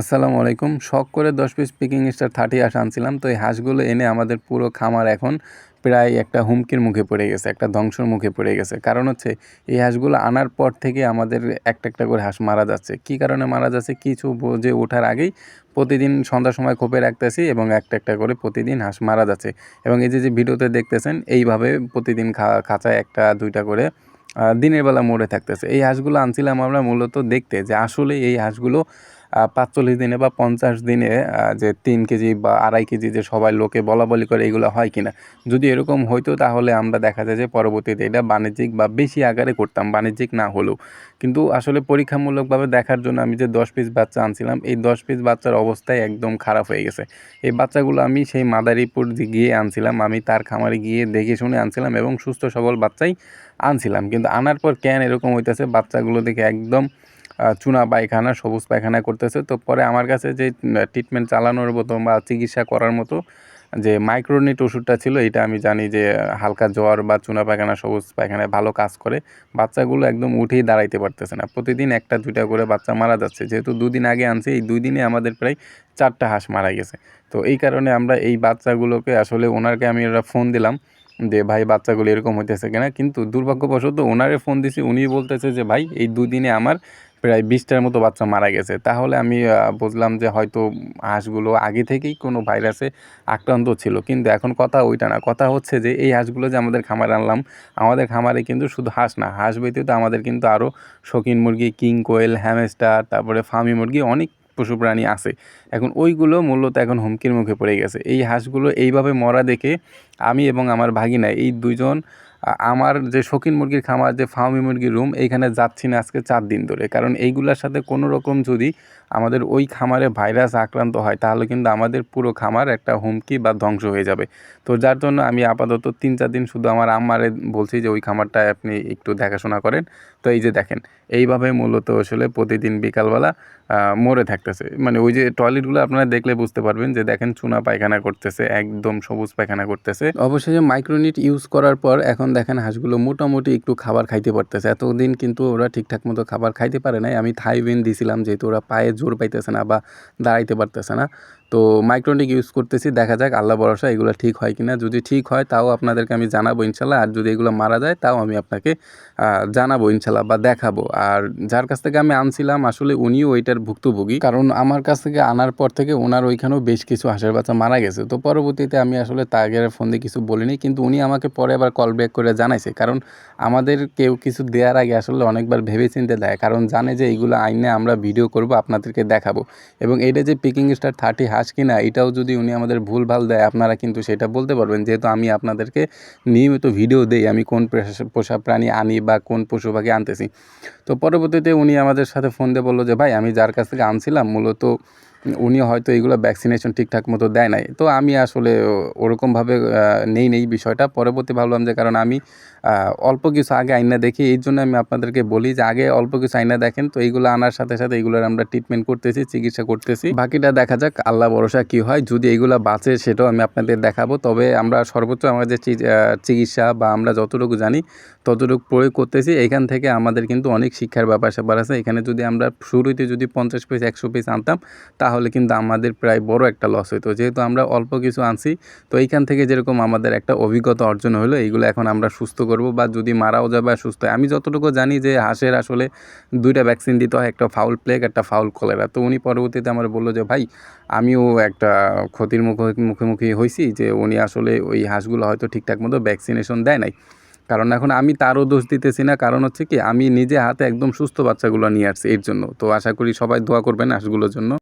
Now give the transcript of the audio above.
আসসালামু আলাইকুম। শখ করে দশ পিস পিকিং স্টার থার্টি হাঁস আনছিলাম, তো এই হাঁসগুলো এনে আমাদের পুরো খামার এখন প্রায় একটা হুমকির মুখে পড়ে গেছে, একটা ধ্বংসর মুখে পড়ে গেছে। কারণ হচ্ছে, এই হাঁসগুলো আনার পর থেকে আমাদের একটা একটা করে হাঁস মারা যাচ্ছে। কি কারণে মারা যাচ্ছে? কিছু বোঝে ওঠার আগেই প্রতিদিন সন্ধ্যার সময় খোপে রাখতেছি এবং একটা একটা করে প্রতিদিন হাঁস মারা যাচ্ছে। এবং এই যে যে ভিডিওতে দেখতেছেন, এইভাবে প্রতিদিন খাঁচায় একটা, দুইটা করে দিনের বেলা মরে থাকতেছে। এই হাঁসগুলো আনছিলাম আমরা মূলত দেখতে যে আসলে এই হাঁসগুলো পাঁচচল্লিশ দিনে বা পঞ্চাশ দিনে যে তিন কেজি বা আড়াই কেজি যে সবাই লোকে বলা বলি করে এগুলো হয় কিনা। যদি এরকম হইতো তাহলে আমরা দেখা যায় যে পরবর্তীতে এটা বাণিজ্যিক বা বেশি আকারে করতাম, বাণিজ্যিক না হলেও। কিন্তু আসলে পরীক্ষামূলকভাবে দেখার জন্য আমি যে দশ পিস বাচ্চা আনছিলাম, এই দশ পিস বাচ্চার অবস্থায় একদম খারাপ হয়ে গেছে। এই বাচ্চাগুলো আমি সেই মাদারীপুর গিয়ে আনছিলাম, আমি তার খামারে গিয়ে দেখে শুনে আনছিলাম এবং সুস্থ সবল বাচ্চাই আনছিলাম। কিন্তু আনার পর কেন এরকম হইতেছে? বাচ্চাগুলো দেখে একদম চুনা পায়খানা, সবুজ পায়খানা করতেছে। তো পরে আমার কাছে যে ট্রিটমেন্ট চালানোর মতো বা চিকিৎসা করার মতো যে মাইক্রোনিট ওষুধটা ছিল, এটা আমি জানি যে, হালকা জ্বর বা চুনা পায়খানা, সবুজ পায়খানায় ভালো কাজ করে। বাচ্চাগুলো একদম উঠেই দাঁড়াইতে পারতেছে না। প্রতিদিন একটা, দুইটা করে বাচ্চা মারা যাচ্ছে। যেহেতু দুদিন আগে আনছি, এই দুই দিনে আমাদের প্রায় চারটা হাঁস মারা গেছে। তো এই কারণে আমরা এই বাচ্চাগুলোকে, আসলে ওনারকে আমি ওরা ফোন দিলাম যে, ভাই, বাচ্চাগুলো এরকম হইতেছে কিনা? কিন্তু দুর্ভাগ্যবশত ওনারে ফোন দিছি। উনি বলতেছে যে, ভাই, এই দুদিনে আমার প্রায় বিশটার মতো বাচ্চা মারা গেছে। তাহলে আমি বুঝলাম যে হয়তো হাঁসগুলো আগে থেকেই কোনো ভাইরাসে আক্রান্ত ছিল। কিন্তু এখন কথা ওইটা না। কথা হচ্ছে যে এই হাঁসগুলো যে আমাদের খামারে আনলাম, আমাদের খামারে কিন্তু শুধু হাঁস না, হাঁস ব্যতীত আমাদের কিন্তু আরও শৌখিন মুরগি, কিং কোয়েল, হ্যামস্টার, তারপরে ফার্মি মুরগি, অনেক পশু প্রাণী আছে। এখন ওইগুলো মূলত এখন হুমকির মুখে পড়ে গেছে। এই হাঁসগুলো এইভাবে মরা দেখে আমি এবং আমার ভাগিনা এই দুজন আমার যে শৌখিন মুরগির খামার, যে ফার্মি মুরগির রুম এইখানে যাচ্ছি না আজকে চার দিন ধরে। কারণ এইগুলোর সাথে কোনো রকম যদি আমাদের ওই খামারে ভাইরাস আক্রান্ত হয়, তাহলে কিন্তু আমাদের পুরো খামার একটা হুমকি বা ধ্বংস হয়ে যাবে। তো যার জন্য আমি আপাতত তিন চার দিন শুধু আমার আম্মারে বলছি যে, ওই খামারটায় আপনি একটু দেখাশোনা করেন। তো এই যে দেখেন, এইভাবে মূলত আসলে প্রতিদিন বিকালবেলা মরে থাকতেছে। মানে ওই যে টয়লেটগুলো আপনারা দেখলে বুঝতে পারবেন যে, দেখেন চুনা পায়খানা করতেছে, একদম সবুজ পায়খানা করতেছে। অবশেষে মাইক্রোনিট ইউজ করার পর এখন দেখেন হাঁসগুলো মোটামুটি একটু খাবার খাইতে পারতেছে। এতদিন কিন্তু ওরা ঠিকঠাক মতো খাবার খাইতে পারে নাই। আমি থাইবিন দিছিলাম যেহেতু ওরা পায়ে জোর পাইতেছে না বা দাঁড়াইতে পারতেছে না। তো মাইক্রোনিক ইউজ করতেছি, দেখা যাক, আল্লাহ ভরসা এগুলো ঠিক হয় কিনা। যদি ঠিক হয়, তাও আপনাদেরকে আমি জানাব ইনশাল্লাহ। আর যদি এগুলো মারা যায়, তাও আমি আপনাকে জানাব ইনশাল্লাহ বা দেখাবো। আর যার কাছ থেকে আমি আনছিলাম, আসলে উনিও ওইটার ভুক্তভোগী। কারণ আমার কাছ থেকে আনার পর থেকে ওনার ওইখানেও বেশ কিছু হাঁসের বাচ্চা মারা গেছে। তো পরবর্তীতে আমি আসলে তাকে ফোন দিয়ে কিছু বলিনি। কিন্তু উনি আমাকে পরে আবার কল ব্যাক করে জানাইছে। কারণ আমাদের কেউ কিছু দেওয়ার আগে আসলে অনেকবার ভেবে চিন্তে দেয়। কারণ জানে যে এইগুলো আইনে আমরা ভিডিও করব, আপনাদেরকে দেখাবো। এবং এটা যে পিকিং স্টার থার্টি হাঁস কিনা, এটাও যদি উনি আমাদের ভুল ভালো দেয়, আপনারা কিন্তু সেটা বলতে পারবেন। যেহেতু আমি আপনাদেরকে নিয়মিত ভিডিও দেই, আমি কোন পোষা প্রাণী আনি বা কোন পশু পাখি আনতেছি। তো পরবর্তীতে উনি আমাদের সাথে ফোন দিয়ে বলল যে, ভাই, আমি যার কাছ থেকে আনছিলাম, মূলত উনি হয়তো এগুলো ভ্যাকসিনেশন ঠিকঠাক মতো দেয় নাই। তো আমি আসলে ওরকমভাবে নেই নেই বিষয়টা। পরবর্তী ভাবলাম যে, কারণ আমি অল্প কিছু আগে আইনা দেখি, এই জন্য আমি আপনাদেরকে বলি যে, আগে অল্প কিছু আইনা দেখেন। তো এইগুলো আনার সাথে সাথে এইগুলোর আমরা ট্রিটমেন্ট করতেছি, চিকিৎসা করতেছি। বাকিটা দেখা যাক, আল্লাহ ভরসা কী হয়। যদি এইগুলো বাঁচে, সেটাও আমি আপনাদের দেখাবো। তবে আমরা সর্বোচ্চ আমাদের চিকিৎসা বা আমরা যতটুকু জানি, ততটুকু প্রয়োগ করতেছি। এখান থেকে আমাদের কিন্তু অনেক শিক্ষার ব্যাপার স্যাপার আছে। এখানে যদি আমরা শুরুতে যদি পঞ্চাশ পিস একশো পিস আনতাম তাহলে কিন্তু আমাদের প্রায় বড় একটা লস হতো যেহেতু আমরা অল্প কিছু আনছি, তো এইখান থেকে যেরকম আমাদের একটা অভিজ্ঞতা অর্জন হলো এইগুলো এখন আমরা সুস্থ করব বা যদি মারাও যাবে বা সুস্থ আমি যতটুকু জানি যে হাঁসের আসলে দুইটা ভ্যাকসিন দিতে হয়, একটা ফাউল প্লেগ একটা ফাউল কলেরা তো উনি পরবর্তীতে আমার বলল যে, ভাই, আমিও একটা ক্ষতির মুখে, মুখোমুখি হয়েছি যে উনি আসলে ওই হাঁসগুলো হয়তো ঠিকঠাক মতো ভ্যাকসিনেশন দেয় নাই। কারণ এখন আমি তারও দোষ দিতেছি না। কারণ হচ্ছে কি, আমি নিজে হাতে একদম সুস্থ বাচ্চাগুলো নিয়ে আসছি এর জন্য। তো আশা করি সবাই দোয়া করবেন হাঁসগুলোর জন্য।